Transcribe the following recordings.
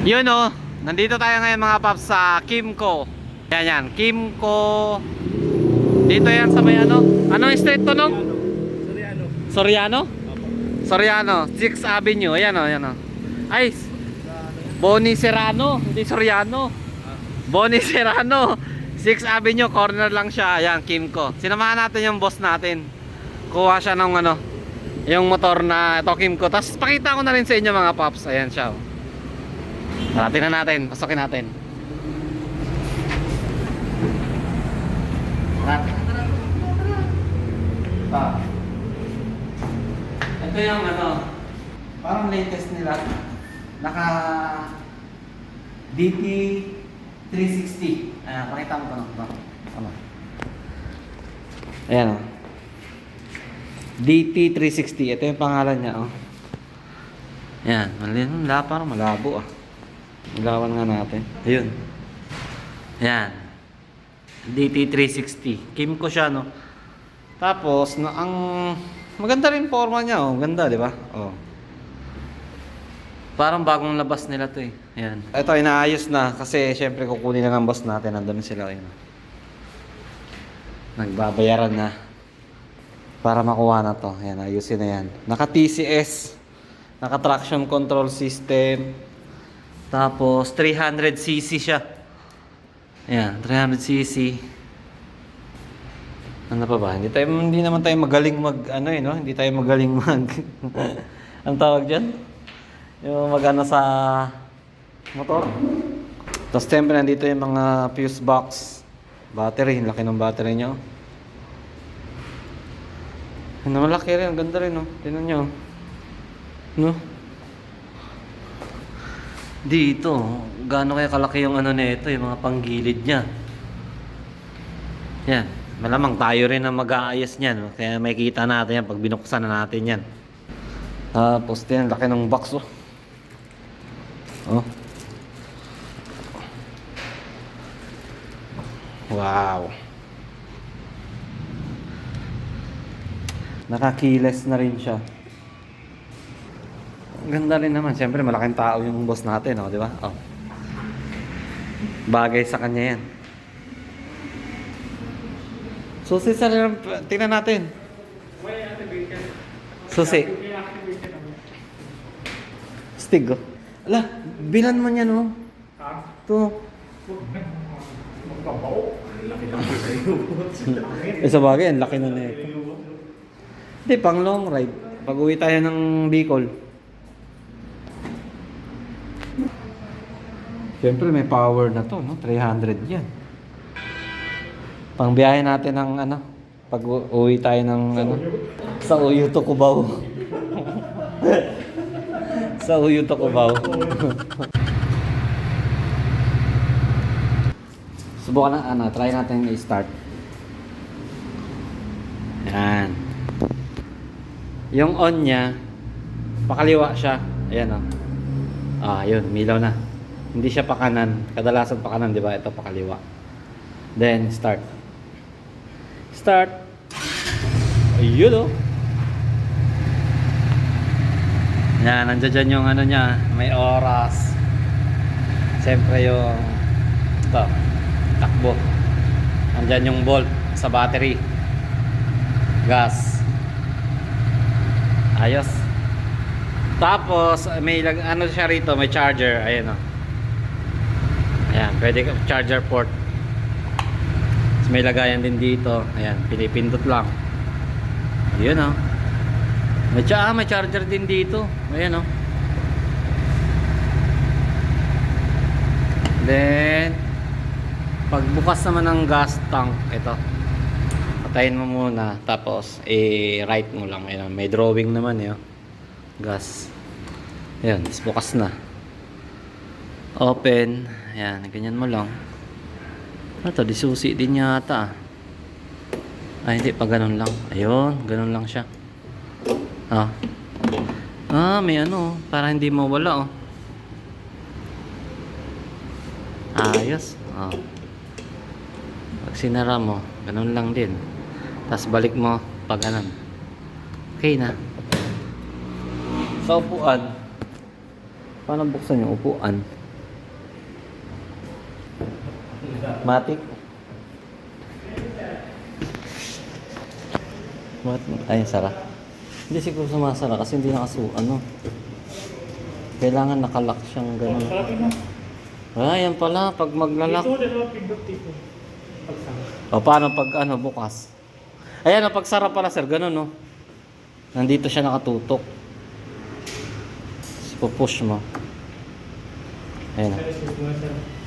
Yun oh, nandito tayo ngayon mga paps sa Kimco. Yan yan, Kimco. Dito yan sa may ano? Anong street to no? Soriano. Soriano? Soriano, 6th Avenue. Ayan oh, ayan oh. Ay, Boni Serrano, hindi Soriano. Boni Serrano. 6th Avenue, corner lang siya. Ayan, Kimco. Sinamahan natin yung boss natin. Kuha siya ng ano, yung motor na ito Kimco. Tapos pakita ko na rin sa inyo mga paps. Ayan siya. oh. Tara, tingnan natin. Pasokin natin. Tara. Ah. Ito yung ano, parang latest nila. Naka DT 360. Ayan, pakita mo ko na. Ano? Ayan o. DT 360. Ito yung pangalan niya oh. Ayan, malin, wala parang malabo ah. Ilawan nga natin. Ayun. Ayan. DT360. Kim ko siya, no? Tapos, na, ang maganda rin forma niya, oh. Ganda, di ba? Oh. Parang bagong labas nila to eh. Ayan. Ito, inaayos na. Kasi, syempre, kukunin na ng boss natin. Nandun sila. Ayan. Nagbabayaran na. Para makuha na to. Ayan, ayusin na yan. Naka-TCS. Naka-traction control system. Tapos 300cc siya. Ayan, 300cc. Ano pa ba? Hindi tayo hindi naman tayo magaling mag ano eh, no? Hindi tayo magaling mag Ang tawag diyan? Yung magana sa motor. Tapos siyempre nandito yung mga fuse box, battery, laki ng battery niya. oh. Ano malaki rin, ang ganda rin, no? Tingnan niyo. No? Dito, gaano kaya kalaki yung ano nito, yung mga panggilid niya. Yan, malamang tayo rin ang mag-aayos niyan. Kaya makikita natin yan pag binuksan na natin yan. Tapos din, laki ng box oh. Oh. Wow. Nakakiles na rin siya. Ganda rin naman. Siyempre, malaking tao yung boss natin, oh, di ba? Oh. Bagay sa kanya yan. Susi, sir, tingnan natin. Susi. Stig, oh. Ala, bilan mo niyan, oh. Ito. eh, sa bagay, ang laki na na ito. Hindi, pang long ride. Pag uwi tayo ng Bicol. Siyempre, may power na to, no? 300 yan. Pang biyahe natin ng ano, pag uwi tayo ng ano, sa Uyo to Cubao. sa Uyo to Cubao. Subukan na, ano, try natin i-start. Yan. Yung on niya, pakaliwa siya. Ayan o. Ah, yun, milaw na. Hindi siya pakanan. Kadalasan pakanan, di ba? Ito pakaliwa. Then, start. Start. Ayun o. Yan, nandiyan dyan yung ano niya. May oras. Siyempre yung ito, takbo. Nandyan yung volt sa battery. Gas. Ayos. Tapos, may ano siya rito, may charger. Ayan o. Ayan, pwede charger port. Tapos may lagayan din dito. Ayan, pinipindot lang. Ayun o. May, ah, may charger din dito. Ayan o. Then, pagbukas naman ng gas tank, ito. Patayin mo muna, tapos i-right mo lang. Ayan, may drawing naman yun. Gas. Ayan, bukas na. Open. Ayan, ganyan mo lang. Ano to, di susi din yata. Ay, hindi, pa ganun lang. Ayun, ganun lang siya. Ah. Ah, may ano, para hindi mawala oh. Ayos. Oh. Pag sinara mo, ganun lang din. Tapos balik mo pag ganun. Okay na. Sa upuan, paano buksan yung upuan? Matic. What? Ay, sara. Hindi siguro sumasara kasi hindi nakasu... Ano? Kailangan nakalock siyang gano'n. Ah, yan pala. Pag maglalak. Ito, dalawa pindot. Pagsama. O, paano pag ano, bukas? Ayan, pag sara pala, sir. Ganun, no? Nandito siya nakatutok. Pupush mo. Ayan. Stress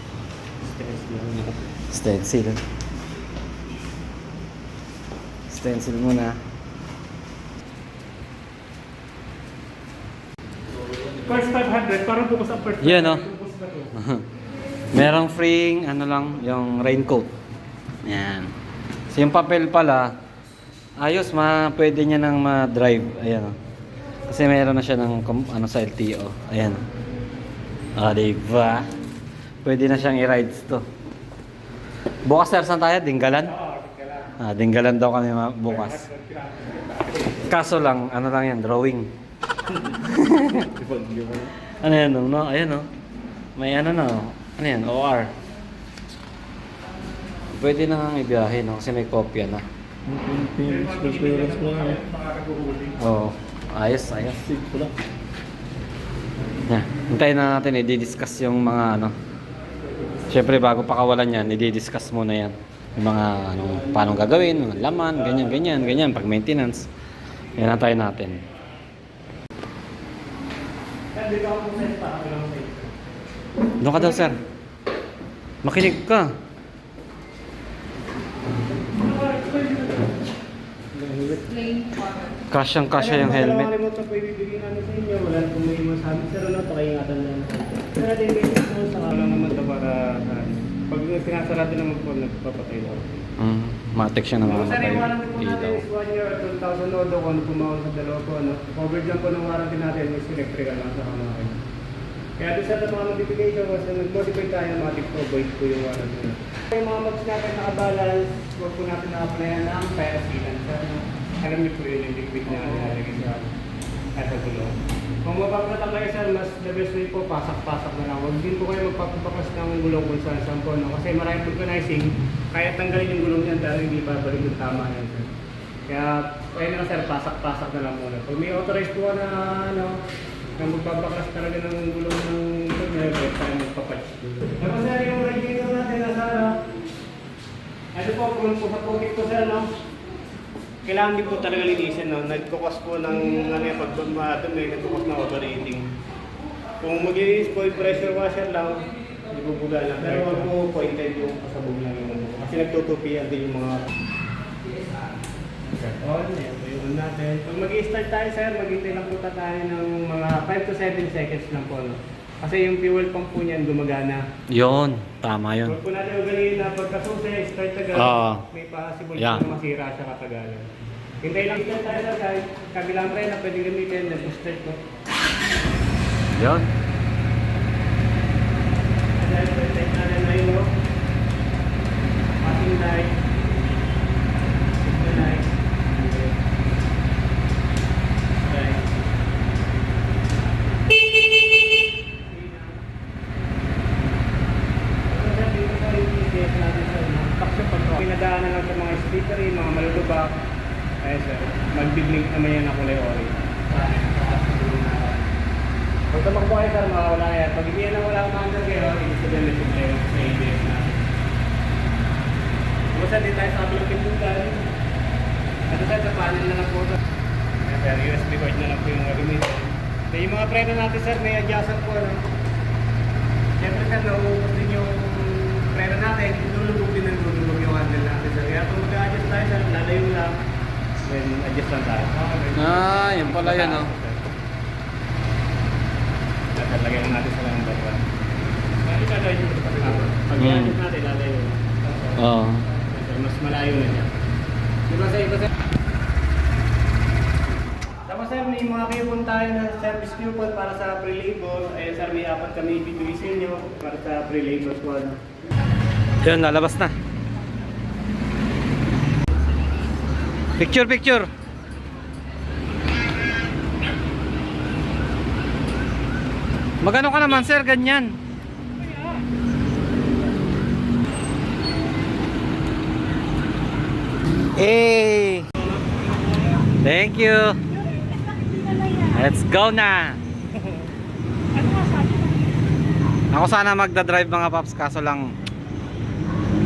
Stencil. Stencil muna. First 500, parang bukas ang first Yan, no? Bukas na to. Merong free, ano lang, yung raincoat. Yan. So yung papel pala, ayos, ma, pwede niya nang ma-drive. Ayan, oh. Kasi meron na siya ng, ano, sa LTO. Ayan. Ah, diba? Pwede na siyang i-rides to. Bukas, sir, saan tayo? Dinggalan? Ah, dinggalan daw kami bukas. Kaso lang, ano lang yan, drawing. ano yan, no? no? Ayan, no? May ano na, oh. ano yan, OR. Pwede na nga ibiyahe, no? Kasi may kopya na. Oo. ayos, ayos. Yeah. Hintayin na natin, i-discuss yung mga ano. Siyempre, bago pakawalan yan, i-discuss muna yan. Yung mga ano, paano gagawin, mga laman, ganyan, ganyan, ganyan, pag maintenance. Yan na tayo natin. Doon ka daw, sir. Makinig ka. Kasyang kasya yung helmet. Nakalimutan po ibibigay namin sa inyo. Wala na pong may masabi. Sir, ano, pakiingatan na lang. Sir, natin basic po sa lang naman ito para ah, pag sinasarado naman po, nagpapatay na. Mm, matik siya mga sir, yung warranty po natin is 1 year at 2,000 lodo kung ano pumawag sa dalawa po. Ano. Covered lang po ng warranty natin is electrical lang sa kamakin. Kaya doon sa mga modification, kasi nag-modify tayo, matik po, void po yung warranty. Yung mga mods natin nakabalance, huwag po natin nakaplayan ng sealant. Sir, no? Alam niyo po yun yung liquid na nilalagay sa sa gulong. Kung mapapatang kayo sir, mas the best way po, pasak-pasak na lang. Huwag din po kayo magpapakas ng gulong kung saan saan po. No? Kasi maraming vulcanizing, kaya tanggalin yung gulong niyan dahil hindi babalik yung tama yan sir. Kaya, kaya na sir, pasak-pasak na lang muna. Pag may authorized po na, ano, na magpapakas talaga ng gulong ng gulong niya, pwede tayo magpapatch. Tapos sir, yung radiator natin nasa, ano po, kung po sa pocket ko sir, no? Kailangan din po talaga linisin, no? Nagkukos po ng, ano pag madumi, nagkukos ng overheating. Kung mag-i-use po yung pressure washer lang, hindi po buga lang. Pero wag po pointed yung pasabog lang yung ano. Kasi nagtutupian din yung mga... On, yan po yung on natin. Pag mag-i-start tayo, sir, maghintay lang po tayo ng mga 5 to 7 seconds lang po, no? Kasi yung fuel pump po niyan gumagana. Yon, tama yon. Huwag po natin ugaliin na pagkasusi, start agad, Oo. may possible Yeah. na masira siya katagalan. Hintay lang dito tayo sa kahit kabilang tren na pwede gamitin, nag-start ko. Yon. Dahil start natin na yun, no? Passing light. Signal light. Okay. Pinadaanan lang sa mga speaker, yung mga malulubak. Ayun sir, magbiblink naman yan na kulay orange. Pag tumakbo kayo sir, makawala yan. Pag hindi yan wala ang under kayo, ibig sabihin may problema sa ABS natin. Basta din tayo sa kabilang pintutan. Ito sir, sa panel na lang po ito. Ayan sir, USB cord na lang po yung gagamitin. So, yung mga preno natin sir, may adjustment po. Ano? Siyempre sir, nauubos din yung preno natin. Lulubog din ng lulubog yung handle natin sir. Kaya kung mag-adjust tayo sir, lalayo lang. Then adjust lang tayo. Okay. Ah, yun pala yan, oh. Lalagay lang natin sa number 1. Bakit lalayo yung pag Pag i-adjust natin, lalayo. Oo. Mas malayo na niya. Di ba sa iba sir? Sir, may mga coupon tayo na service coupon para sa pre-labor. Ayun sir, may apat kami ibibigay sa inyo para sa pre-labor po. ano. Yun, lalabas na. Picture, picture. Magano ka naman, sir? Ganyan. Hey! Thank you! Let's go na! Ako sana magdadrive mga paps kaso lang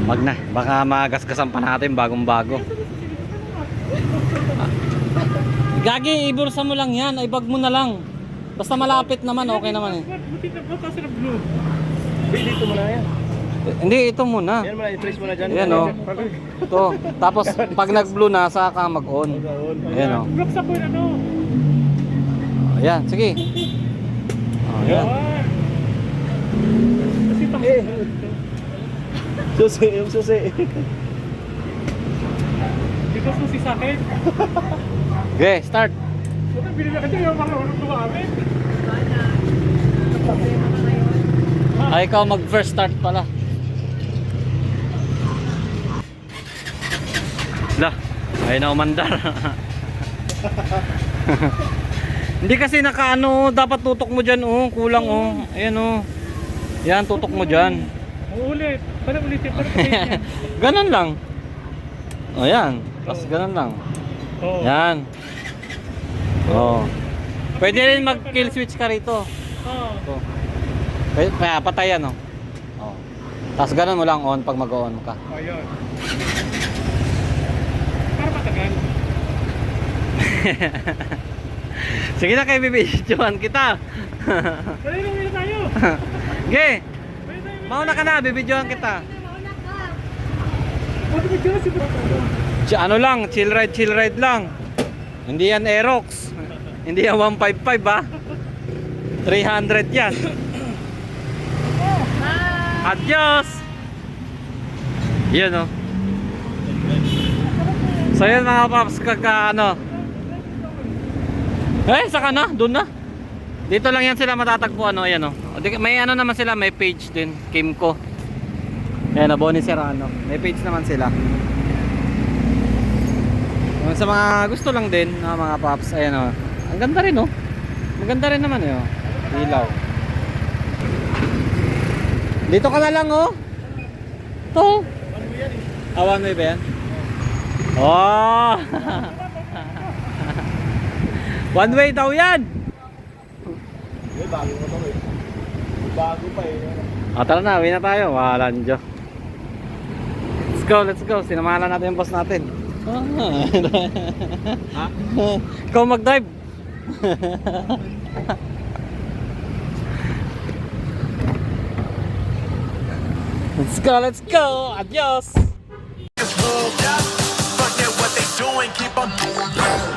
wag na baka magasgasan pa natin bagong bago Gagi, ibulsa mo lang yan, ibag mo na lang Basta malapit naman, okay naman eh Buti na ba kasi na blue? Dito mo na yan. Hindi, ito muna Yan mo na, i-trace mo na dyan. Ayan, oh. Ito, tapos pag nag-blue na, saka mag-on Ayan o Blocks ako yung ano. Ayan, sige oh, Ayan Eh. Susi, yung susi. Dito susi sa akin. Okay, start Buti binili ka dyan yung mga unang gumamit. Ay, ikaw mag first start pala. Lah, ay na umandar. Hindi kasi nakaano, dapat tutok mo diyan oh, kulang oh. Ayan oh. Yan, tutok mo diyan. Uulit. Paano ulitin? Ulitin? Ganun lang. Oh, yan. Tapos ganun lang. Oo. Yan. Oh. Pwede rin mag kill switch ka rito. Oo. Ito. Pwede, kaya patayan oh. Oh. Tapos ganun mo lang on pag mag-on ka. Ayun. Para matagal. Sige na kay bibidyohan kita. Dali lang muna tayo. Ge, mauna ka na, bibidyohan kita. Ch ano lang, chill ride, chill ride lang. Hindi yan Aerox. Hindi yan 155 ba? 300 yan. Adios! Yan oh. So yun mga paps, kaka ano. Eh, saka na, doon na. Dito lang yan sila matatagpuan, ano, ayan oh. O, di- May ano naman sila, may page din, Kimco. Ayan, oh, Bonnie Serrano. May page naman sila. Sa mga gusto lang din, na mga paps, ayan oh. Ang ganda rin oh. Maganda rin naman eh oh. Ilaw. Dito ka na lang oh. To. Awan mo ba yan? Oh! One way daw yan! Eh, bago ko to eh. Bago pa eh. Ah, tara na, uwi na tayo. Walang Diyo. Let's go, let's go. Sinamahan natin yung boss natin. Ha? Ikaw mag-drive. let's go, let's go. Adios. Forget what they doing, keep on doing